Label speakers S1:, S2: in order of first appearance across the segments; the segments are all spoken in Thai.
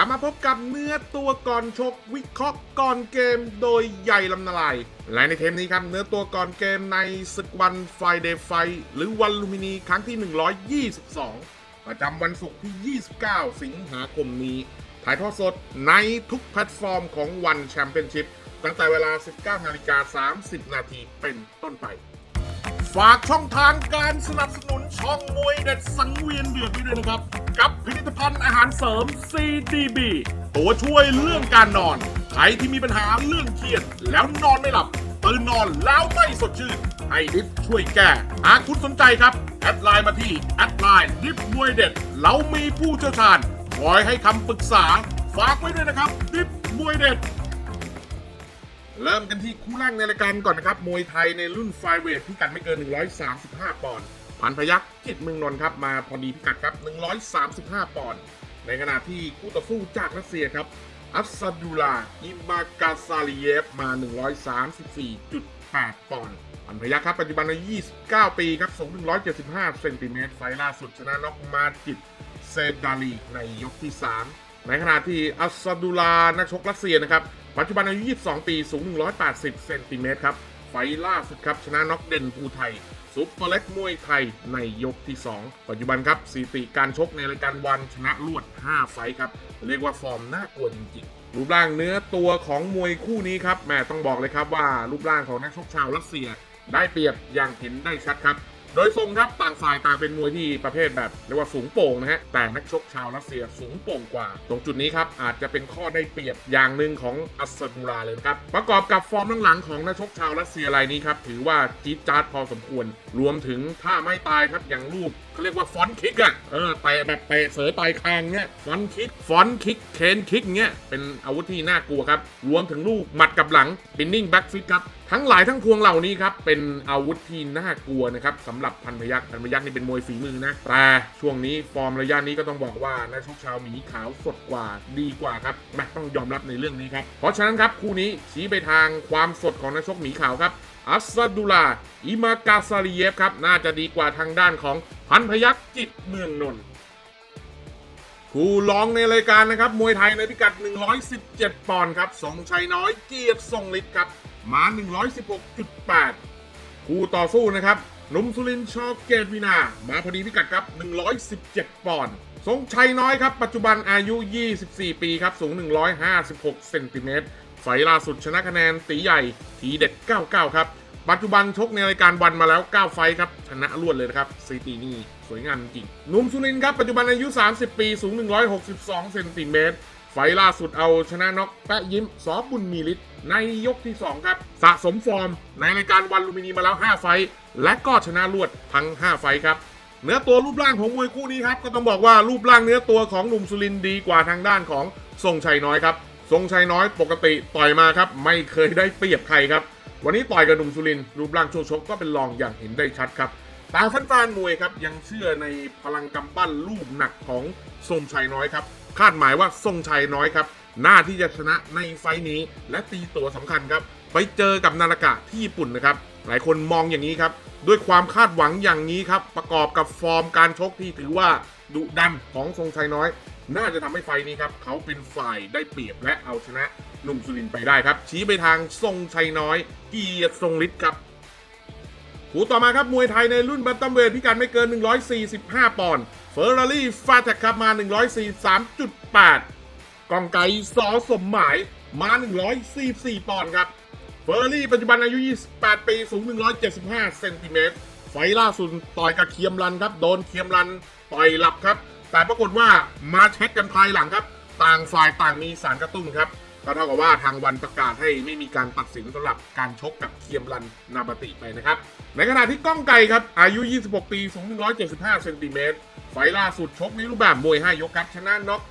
S1: ลับมาพบกับเนื้อตัวก่อนชกวิเคราะห์ก่อนเกมโดยใหญ่ลำนาลาย และในเทปนี้ครับเนื้อตัวก่อนเกมในศึกวันไฟเดย์ไฟหรือวันลูมินีครั้งที่ 122 ประจำวันศุกร์ที่ 29 สิงหาคมนี้ ถ่ายทอดสดในทุกแพลตฟอร์มของวันแชมเปี้ยนชิพตั้งแต่เวลา 19นาฬิกา30 นาทีเป็นต้นไป ฝากช่องทางการสนับสนุนช่องมวยเด็ดสังเวียนเดือดไว้ด้วยนะครับ กับผลิตภัณฑ์อาหารเสริม CDB ตัวช่วยเรื่องการนอน ใครที่มีปัญหาเรื่องเครียด แล้วนอนไม่หลับตื่นนอนแล้วไม่สดชื่นให้ดิฟช่วยแก้ หากคุณสนใจครับ แอดไลน์มาที่แอดไลน์ดิฟมวยเด็ด เรามีผู้เชี่ยวชาญคอยให้คำปรึกษา ฝากไว้ด้วยนะครับ ดิฟมวยเด็ด เริ่มกันที่คู่แรกในรายการก่อนนะครับ มวยไทยในรุ่นไฟเวทพิกัดไม่เกิน 135 ปอนด์พันพยักจิตเมืองนนท์ครับ มาพอดีพิกัดครับ 135 ปอนด์ในขณะที่คู่ต่อสู้จากรัสเซียครับ อัสซาดูลาอิมากาซาลีเยฟมา 134.8 ปอนด์พันพยักครับ ปัจจุบันอายุ29 ปีครับสูง175 เซนติเมตรไฟล์ล่าสุดชนะน็อกมาจิตเซดาลีในยกที่ 3 ในขณะที่อัสซาดูลานักชกรัสเซียนะครับ ปัจจุบันอายุ 22 ปี สูง 180 เซนติเมตรครับ ไฟล่าสุดครับ ชนะน็อกเด่นภูไทย ซุปเปอร์เล็กมวยไทยในยกที่ 2 ปัจจุบันครับสถิติการชกในรายการวันชนะรวด 5 ไฟครับ เรียกว่าฟอร์มน่ากลัวจริงๆ รูปร่างเนื้อตัวของมวยคู่นี้ครับแม่ต้องบอกเลยครับว่ารูปร่างของนักชกชาวรัสเซียได้เปรียบอย่างเห็นได้ชัดครับ โดยทรงครับต่างฝ่ายต่างเป็นมวยที่ประเภทแบบเรียกว่าสูงโป่งนะฮะแต่นักชกชาวรัสเซียสูงโป่งกว่า ตรงจุดนี้ครับอาจจะเป็นข้อได้เปรียบอย่างหนึ่งของอัสซาดูราเลยครับประกอบกับฟอร์มหลังๆของนักชกชาวรัสเซียรายนี้ครับถือว่าจี๊ดจ๊าดพอสมควร รวมถึงถ้าไม่ตายครับอย่างลูก เขาเรียกว่าฟอนต์คิกอะเออเตะแบบเตะเสยปลายคางเนี้ยฟอนต์คิกฟอนต์คิกเคนคิกเนี้ยเป็นอาวุธที่น่ากลัวครับรวมถึงลูกหมัดกับหลังปินนิ่งแบ็กฟิตครับทั้งหลายทั้งพวงเหล่านี้ครับเป็นอาวุธที่น่ากลัวนะครับสำหรับพันพยักษ์พันพยักษ์นี่เป็นมวยฝีมือนะแต่ช่วงนี้ฟอร์มระยะนี้ก็ต้องบอกว่านักชกชาวหมีขาวสดกว่าดีกว่าครับแม่ต้องยอมรับในเรื่องนี้ครับเพราะฉะนั้นครับคู่นี้ชี้ไปทางความสดของนักชกหมีขาวครับ อัสซาดูลาอิมากาซาลีเยฟครับ น่าจะดีกว่าทางด้านของพันพยักษ์จิตเมืองนนท์ผู้รองในรายการนะครับ มวยไทยในพิกัด 117 ปอนด์ครับสงชัยน้อยเกียรติทรงฤทธิ์ครับมา 116.8 คู่ต่อสู้นะครับหนุ่มสุรินชอเกตวินา มาพอดีพิกัดครับ 117 ปอนด์ทรงชัยน้อยครับ ปัจจุบันอายุ 24 ปีครับ สูง 156 เซนติเมตร ไฟล่าสุดชนะคะแนนตีใหญ่ทีเด็ด 99 ครับ ปัจจุบันชกในรายการวันมาแล้ว 9 ไฟครับ ชนะรวดเลยนะครับสถิตินี่สวยงามจริงหนุ่มสุรินครับ ปัจจุบันอายุ 30 ปี สูง 162 เซนติเมตร ไฟล่าสุดเอาชนะน็อกแปะยิ้มสอบุญมีฤทธิ์ในยกที่ 2 ครับ สะสมฟอร์ม ในรายการวันลูมินีมาแล้ว 5 ไฟ และก็ชนะรวดทั้ง 5 ไฟครับเนื้อตัวรูปร่างของมวยคู่นี้ครับก็ต้องบอกว่ารูปร่างเนื้อตัวของหนุ่มสุรินดีกว่าทางด้านของทรงชัยน้อยครับ ทรงชัยน้อยปกติต่อยมาครับไม่เคยได้เปรียบใครครับ วันนี้ต่อยกับหนุ่มสุรินรูปร่างช่วงชกก็เป็นรองอย่างเห็นได้ชัดครับตามแฟนๆมวยครับยังเชื่อในพลังกำปั้นลูกหนักของทรงชัยน้อยครับคาดหมายว่าทรงชัยน้อยครับหน้าที่จะชนะในไฟต์นี้ และตีตัวสำคัญครับ ไปเจอกับนารากะที่ญี่ปุ่นนะครับ หลายคนมองอย่างนี้ครับ ด้วยความคาดหวังอย่างนี้ครับ ประกอบกับฟอร์มการชกที่ถือว่าดุดันของทรงชัยน้อย น่าจะทำให้ไฟนี้ครับเขาเป็นฝ่ายได้เปรียบและเอาชนะหนุ่มสุรินไปได้ครับ ชี้ไปทางทรงชัยน้อย เกียรติทรงฤทธิ์ครับคู่ต่อมาครับมวยไทยในรุ่นบัตตัมเวทพิกัดไม่เกิน 145 ปอนด์เฟอร์รารี่ฟาแท็กครับมา 143.8 กองไก่สอสมหมายมา 144 ปอนด์ครับเฟอร์รารี่ปัจจุบันอายุ 28 ปี สูง 175 เซนติเมตรไฟล์ล่าสุดต่อยกับเคียมรันครับ โดนเคียมรันต่อยหลับครับ แต่ปรากฏว่ามาเช็คกันภายหลังครับ ต่างฝ่ายต่างมีสารกระตุ้นครับก็เท่ากับว่าทางวันประกาศให้ไม่มีการตัดสินสำหรับการชกกับเคียมรันนาบติไปนะครับ ในขณะที่ก้องไก่ครับ อายุ 26 ปีสูง 175 เซนติเมตรไฟล่าสุดชกในรูปแบบมวย 5 ยกครับ ชนะน็อก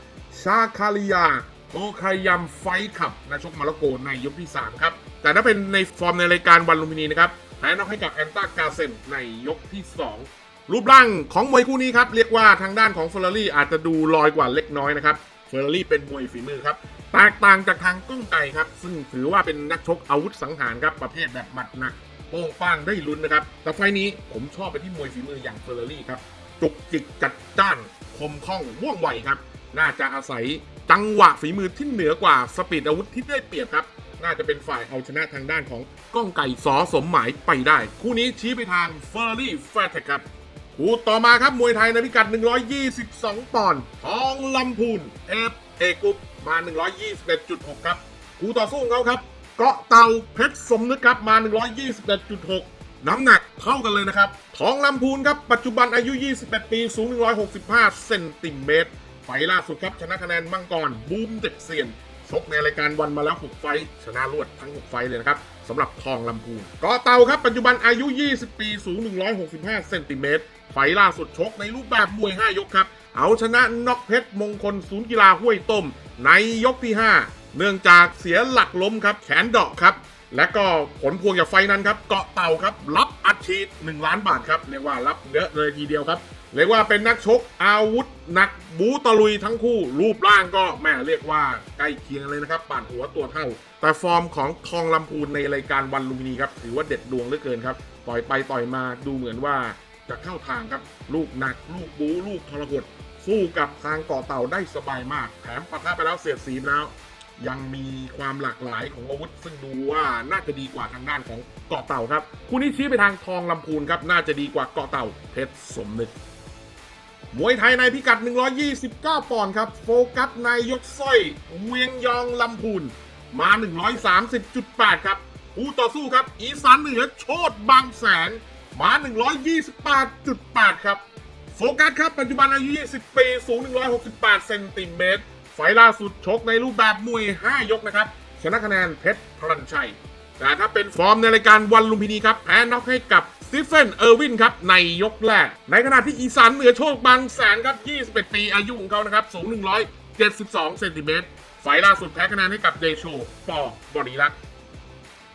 S1: ชาคาลิยาโอคายัมไฟขับนักชกมาเลโกในยกที่ 3 ครับ แต่ถ้าเป็นในฟอร์มในรายการวันลุมพินีนะครับแพ้น็อกให้กับแอนตากาเซนในยกที่ 2 รูปร่างของมวยคู่นี้ครับเรียกว่าทางด้านของเฟอร์รารี่อาจจะดูลอยกว่าเล็กน้อยนะครับเฟอร์รารี่เป็นมวยฝีมือครับแตกต่างจากทางก้องไก่ครับซึ่งถือว่าเป็นนักชกอาวุธสังหารครับประเภทแบบหมัดหนักโป้งป้างได้ลุ้นนะครับแต่ไฟนี้ผมชอบไปที่มวยฝีมืออย่างเฟอร์รารี่ครับจุกจิกจัดจ้านคมคล่องว่องไวครับน่าจะอาศัยจังหวะฝีมือที่เหนือกว่าสปีดอาวุธที่ได้เปรียบครับน่าจะเป็นฝ่ายเอาชนะทางด้านของก้องไก่สอสมหมายไปได้ คู่นี้ชี้ไปทางเฟอร์รี่แฟร์เทคครับ คู่ต่อมาครับมวยไทยในพิกัด 122 ปอนด์ทองลำพูนเอฟเอกุปมา 121.6 ครับคู่ต่อสู้ของเขาครับ เกาะเตาเพชรสมนึกครับมา 121.6 น้ำหนักเท่ากันเลยนะครับ ทองลำพูนครับ ปัจจุบันอายุ 21 ปีสูง 165 เซนติเมตรไฟล่าสุดครับ ชนะคะแนนมังกรบูมเด็กเซียนชกในรายการวันมาแล้ว 6 ไฟชนะรวดทั้ง 6 ไฟเลยนะครับ สำหรับทองลำพูนกาะเตาครับปัจจุบันอายุ 20 ปี สูง 165 เซนติเมตร ไฟล์ล่าสุดชกในรูปแบบมวย 5 ยกครับ เอาชนะน็อกเพชรมงคลศูนย์กีฬาห้วยต้ม ในยกที่ 5 เนื่องจากเสียหลักล้มครับ แขนเดาะครับ และก็ผลพวงจากไฟนั้นครับ เกาะเต่าครับ รับอัดฉีด1ล้านบาทครับ เรียกว่ารับเยอะเลยทีเดียวครับ เรียกว่าเป็นนักชกอาวุธหนักบูตะลุยทั้งคู่ รูปร่างก็แม่เรียกว่าใกล้เคียงเลยนะครับป่านหัวตัวเท่า แต่ฟอร์มของทองลำพูนในรายการวันลุมพินีครับถือว่าเด็ดดวงเหลือเกินครับ ต่อยไปต่อยมาดูเหมือนว่าจะเข้าทางครับ ลูกหนัก ลูกบูลูกทรหดสู้กับทางเกาะเต่าได้สบายมากแถมปะทะไปแล้วเสียดสีไปแล้ว ยังมีความหลากหลายของอาวุธ ซึ่งดูว่าน่าจะดีกว่าทางด้านของเกาะเต่าครับ คู่นี้ชี้ไปทางทองลำพูนครับน่าจะดีกว่าเกาะเต่าเพชรสมนึก มวยไทยในพิกัด 129 ปอนด์ครับ โฟกัสในยกสร้อย เวียงยองลำพูน มา 130.8 ครับคู่ต่อสู้ครับ อีสานเหนือโชดบางแสน มา 128.8 ครับ โฟกัสครับ ปัจจุบันอายุ 20 ปี สูง 168 เซนติเมตร ไฟล์ล่าสุดชกในรูปแบบมวย 5 ยกนะครับ ชนะคะแนนเพชรพลันชัย แต่ถ้าเป็นฟอร์มในรายการวันลุมพินีครับแพ้น็อกให้กับสตีเฟนเออร์วินครับในยกแรก ในขณะที่อีสานเหนือโชคบางแสนครับ 21 ปีอายุของเขานะครับ สูง 172 เซนติเมตรไฟล์ล่าสุดแพ้คะแนนให้กับเดโชปอบริรัก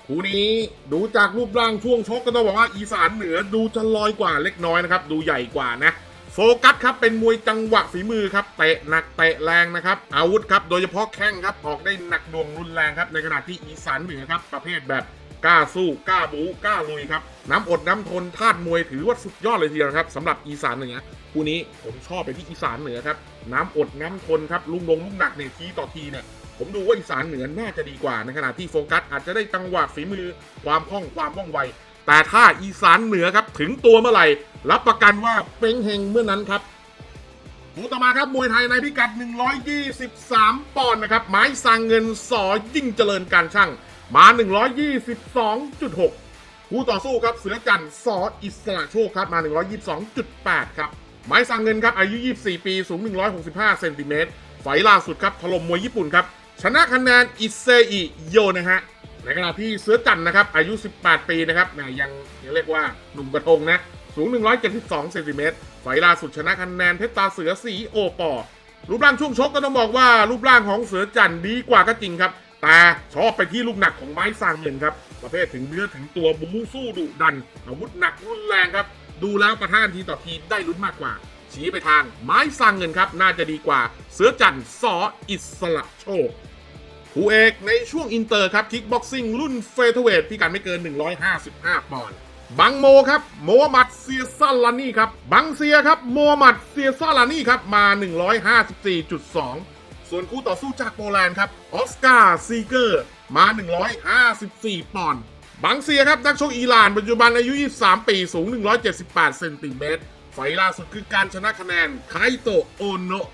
S1: คู่นี้ดูจากรูปร่างช่วงชกก็ต้องบอกว่าอีสานเหนือดูจะลอยกว่าเล็กน้อยนะครับ ดูใหญ่กว่านะ โฟกัสครับเป็นมวยจังหวะฝีมือครับเตะหนักเตะแรงนะครับอาวุธครับโดยเฉพาะแข้งครับออกได้หนักดวงรุนแรงครับในขณะที่อีสานเหนือครับประเภทแบบกล้าสู้กล้าบูกล้าลุยครับน้ำอดน้ำทนธาตุมวยถือว่าสุดยอดเลยทีเดียวครับสำหรับอีสานเหนือคู่นี้ผมชอบไปที่อีสานเหนือครับน้ำอดน้ำทนครับลุงลงลุงหนักเนี่ยทีต่อทีเนี่ยผมดูว่าอีสานเหนือน่าจะดีกว่าในขณะที่โฟกัสอาจจะได้จังหวะฝีมือความคล่องความว่องไว แต่ถ้าอีสานเหนือครับถึงตัวเมื่อไหร่ รับประกันว่าเป็นเฮงเมื่อนั้นครับคู่ต่อมาครับมวยไทยในพิกัด 123 ปอนด์นะครับไม้สร้างเงินสอยิ่งเจริญการช่างมา 122.6 คู่ต่อสู้ครับเสือจันทร์สออิสระโชคครับมา 122.8 ครับไม้สังเงินครับอายุ 24 ปีสูง 165 เซนติเมตรไฟล่าสุดครับถล่มมวยญี่ปุ่นครับชนะคะแนนอิเซอิโยนะฮะ ในขณะที่เสือจันทร์นะครับ อายุ 18 ปีนะครับแหมยังยังเรียกว่าหนุ่มกระทงนะ สูง 172เซนติเมตรไฟล่าสุดชนะคะแนนเพชรตาเสือสีโอปอ รูปร่างช่วงชกก็ต้องบอกว่ารูปร่างของเสือจันทร์ดีกว่าก็จริงครับ แต่ชอบไปที่ลูกหนักของไม้สร้างเงินครับ ประเภทถึงเนื้อถึงตัวบูสู้ดุดัน อาวุธหนักรุนแรงครับ ดูแล้วประท่านทีต่อทีได้ลุ้นมากกว่า ชี้ไปทางไม้สร้างเงินครับ น่าจะดีกว่าเสือจันทร์สออิสระโชค คู่เอกในช่วงอินเตอร์ครับคิกบ็อกซิ่งรุ่นเฟเธอร์เวทพิกัดไม่เกิน 155 ปอนด์บังโมครับโมฮัมหมัดเซียซาลานี่ครับบังเซียครับโมฮัมหมัดเซียซาลานี่ครับมา 154.2 ส่วนคู่ต่อสู้จากโปแลนด์ครับออสการ์ซีเกอร์มา 154 ปอนด์บังเซียครับนักชกอิหร่านปัจจุบันอายุ 23 ปีสูง 178 เซนติเมตรไฟล่าสุดคือการชนะคะแนนไคโตโอโนะ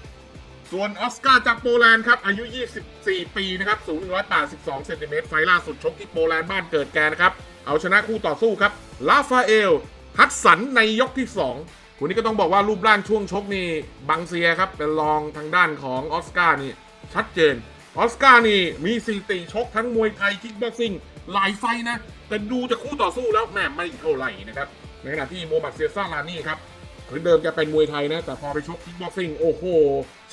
S1: ส่วนออสการ์จากโปแลนด์ครับ อายุ 24 ปีนะครับสูง 182 เซนติเมตรไฟล่าสุดชกที่โปแลนด์บ้านเกิดแกนะครับ เอาชนะคู่ต่อสู้ครับ ลาฟาเอล ฮัตสันในยกที่ 2คู่นี้ก็ต้องบอกว่ารูปร่างช่วงชกนี่บังเซียครับ เป็นรองทางด้านของออสการ์นี่ ชัดเจน ออสการ์นี่มีสถิติชกทั้งมวยไทยคิกบ็อกซิ่งหลายไฟนะ แต่ดูจากคู่ต่อสู้แล้วแม่ไม่เท่าไหร่นะครับในขณะที่โมบัตเซียซ่าลานี่ครับ คือเดิมจะเป็นมวยไทยนะ แต่พอไปชกคิกบ็อกซิ่งโอ้โห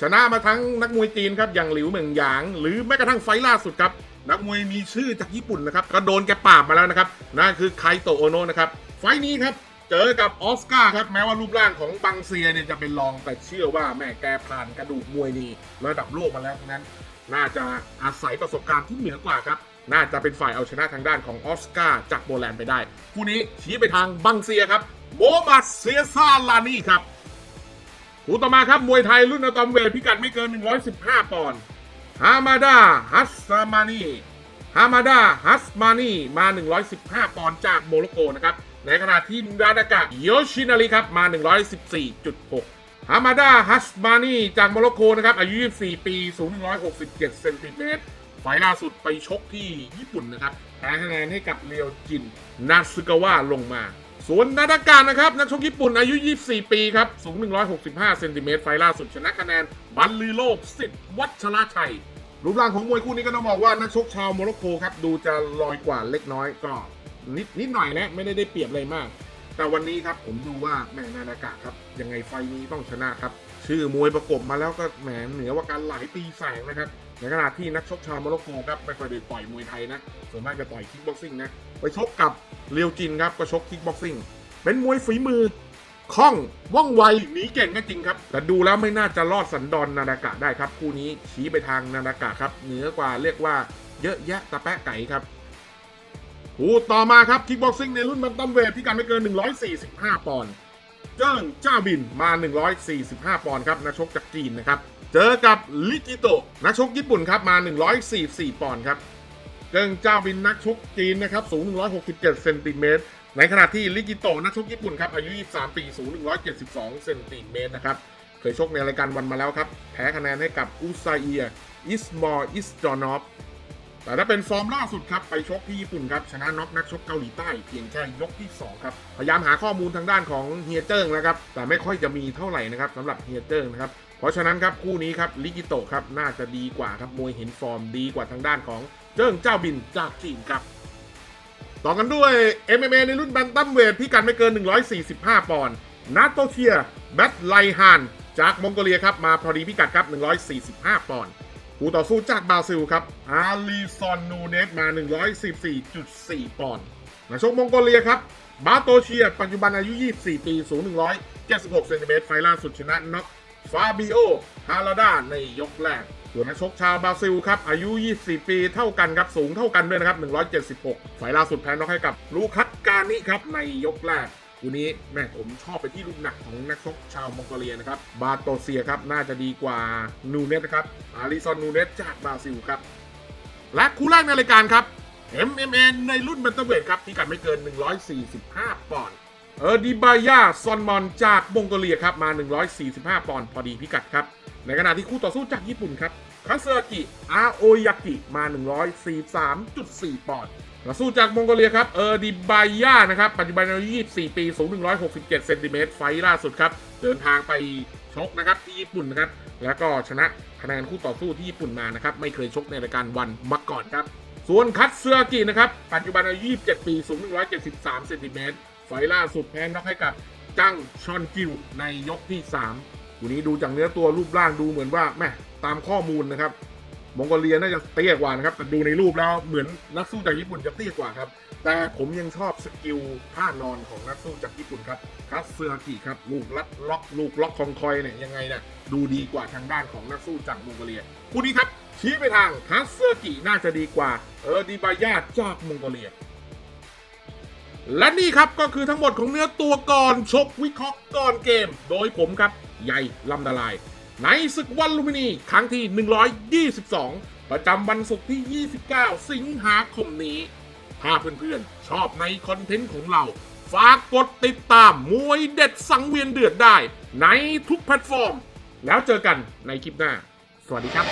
S1: ชนะมาทั้งนักมวยจีนครับ อย่างหลิวเหมิงหยาง หรือแม้กระทั่งไฟล่าสุดครับ นักมวยมีชื่อจากญี่ปุ่นนะครับ ก็โดนแกปราบมาแล้วนะครับ นั่นคือไคโตโอโนะนะครับ ไฟล์นี้ครับ เจอกับออสการ์ครับ แม้ว่ารูปร่างของบังเซียเนี่ยจะเป็นรอง แต่เชื่อว่าแม่แกผ่านกระดูกมวยนี่ระดับโลกมาแล้วทั้งนั้น น่าจะอาศัยประสบการณ์ที่เหนือกว่าครับน่าจะเป็นฝ่ายเอาชนะทางด้านของออสการ์จากโปแลนด์ไปได้ คู่นี้ชี้ไปทางบังเซียครับ โมมัดเซซาลานี่ครับคู่ต่อมาครับ มวยไทยรุ่นอะตอมเวทพิกัดไม่เกิน 115 ปอนด์ฮามาดาฮัสซามานีฮามาดาฮัสมานีมา 115 ปอนด์จากโมร็อกโกนะครับ ในขณะที่ดานากะโยชินาริครับมา 114.6ฮามาดาฮัสมานีจากโมร็อกโกนะครับ อายุ 24 ปี สูง 167 เซนติเมตรไฟล์ล่าสุดไปชกที่ญี่ปุ่นนะครับแพ้คะแนนให้กับเรียวจิน นาซึกาวะลงมา ส่วนนาดากานะครับ นักชกญี่ปุ่นอายุ 24 ปีครับ สูง 165 เซนติเมตรไฟล่าสุดชนะคะแนน บัลลือโลกสิทธิ์วัชระชัย รูปร่างของมวยคู่นี้ก็ต้องบอกว่านักชกชาวโมร็อกโกครับ ดูจะลอยกว่าเล็กน้อยก็นิดนิดหน่อยนะไม่ได้ได้เปรียบอะไรมาก แต่วันนี้ครับผมดูว่าแหมนาดากะครับ ยังไงไฟนี้ต้องชนะครับ ชื่อมวยประกบมาแล้วก็แหมเหนือว่าการหลายปีแสงนะครับในขณะที่นักชกชาวโมร็อกโกครับไม่ค่อยได้ต่อยมวยไทยนะส่วนมากจะต่อยคิกบ็อกซิ่งนะไปชกกับ เรียวจินครับก็ชกคิกบ็อกซิ่งเป็นมวยฝีมือคล่องว่องไวหนีเก่งก็จริงครับ แต่ดูแล้วไม่น่าจะรอดสันดอนนาดากะได้ครับ คู่นี้ชี้ไปทางนาดากะครับ เหนือกว่าเรียกว่าเยอะแยะตะแปะไก่ครับคู่ต่อมาครับคิกบ็อกซิ่งในรุ่นบันตัมเวทพิกัดไม่เกิน 145 ปอนด์เจิ้งเจ้าบินมา 145 ปอนด์ครับนักชกจากจีนนะครับ เจอกับลิจิโตะนักชกญี่ปุ่นครับมา 144 ปอนด์ครับ เจิ้งเจ้าบินนักชกจีนนะครับสูง 167 เซนติเมตร ในขณะที่ลิจิโตะนักชกญี่ปุ่นครับอายุ 23 ปีสูง 172 เซนติเมตรนะครับเคยชกในรายการวันมาแล้วครับแพ้คะแนนให้กับอุซาเอียอิสมอร์อิสจอนอฟแต่ถ้าเป็นฟอร์มล่าสุดครับไปชกที่ญี่ปุ่นครับชนะน็อกนักชกเกาหลีใต้เพียงแค่ยกที่ 2 ครับ พยายามหาข้อมูลทางด้านของเฮียเจิ้งนะครับ แต่ไม่ค่อยจะมีเท่าไหร่นะครับสำหรับเฮียเจิ้งนะครับ เพราะฉะนั้นครับคู่นี้ครับลิกิโตะครับน่าจะดีกว่าครับมวยเห็นฟอร์มดีกว่าทางด้านของ เจิ้งเจ้าบินจากจีนครับ ต่อกันด้วย MMA ในรุ่นแบนตัมเวทพิกัดไม่เกิน 145 ปอนด์นาโตเทียแบทไลฮานจากมองโกเลียครับ มาพอดีพิกัดครับ 145 ปอนด์คู่ต่อสู้จากบราซิลครับอาลีซอนนูเนสมา 114.4 ปอนด์นักชกมองโกเลียครับบาโตเชีย ปัจจุบันอายุ 24 ปี สูง 176 เซนติเมตรไฟล่าสุดชนะน็อกฟาบิโอ ฮาราดาในยกแรก ส่วนนักชกชาวบราซิลครับ อายุ 24 ปีเท่ากันครับ สูงเท่ากันด้วยนะครับ 176ไฟล่าสุดแพ้น็อกให้กับลูคัสกานิครับ ในยกแรกคู่นี้แม่ผมชอบไปที่ลูกหนักของนักชกชาวมองโกเลียนะครับ บาโตเซียครับ น่าจะดีกว่านูเนสนะครับ อาริซอนนูเนสจากบราซิลครับ และคู่แรกในรายการครับ MMA ในรุ่นเบนเตอร์เวทครับพิกัดไม่เกิน 145 ปอนด์เออร์ดิบายาซอนมอนจากมองโกเลียครับมา 145 ปอนด์พอดีพิกัดครับ ในขณะที่คู่ต่อสู้จากญี่ปุ่นครับคาเซอากิอาโอยากิมา 143.4 ปอนด์ต่อสู้จากมองโกเลียครับ เออร์ดิบายานะครับ ปัจจุบันอายุ 24 ปี สูง 167 เซนติเมตร ไฟล์ล่าสุดครับ เดินทางไปชกนะครับที่ญี่ปุ่นนะครับ แล้วก็ชนะคะแนนคู่ต่อสู้ที่ญี่ปุ่นมานะครับ ไม่เคยชกในรายการวันมาก่อนครับ ส่วนคัตเซอร์กินะครับ ปัจจุบันอายุ 27 ปี สูง 173 เซนติเมตร ไฟล์ล่าสุดแพ้น็อกให้กับจังชอนกิวในยกที่ 3 คู่นี้ดูจากเนื้อตัวรูปร่างดูเหมือนว่าแม่ตามข้อมูลนะครับมองโกเลียน่าจะเตี้ยกว่านะครับแต่ดูในรูปแล้วเหมือนนักสู้จากญี่ปุ่นจะเตี้ยกว่าครับ แต่ผมยังชอบสกิลท่านอนของนักสู้จากญี่ปุ่นครับคัตเซอร์กิครับลูกลัดล็อกลูกล็อกคองคอยเนี่ยยังไงเนี่ยดูดีกว่าทางด้านของนักสู้จากมองโกเลียคู่นี้ครับชี้ไปทางคัตเซอร์กิน่าจะดีกว่าเออร์ดิบายาจากมองโกเลียและนี่ครับก็คือทั้งหมดของเนื้อตัวก่อนชกวิเคราะห์ก่อนเกม โดยผมครับ ใหญ่ลำดาลาย ในศึกวันลุมินี ครั้งที่ 122 ประจำวันศุกร์ที่ 29 สิงหาคมนี้ ถ้าเพื่อนๆ ชอบในคอนเทนต์ของเรา ฝากกดติดตามมวยเด็ดสังเวียนเดือดได้ ในทุกแพลตฟอร์ม แล้วเจอกันในคลิปหน้า สวัสดีครับ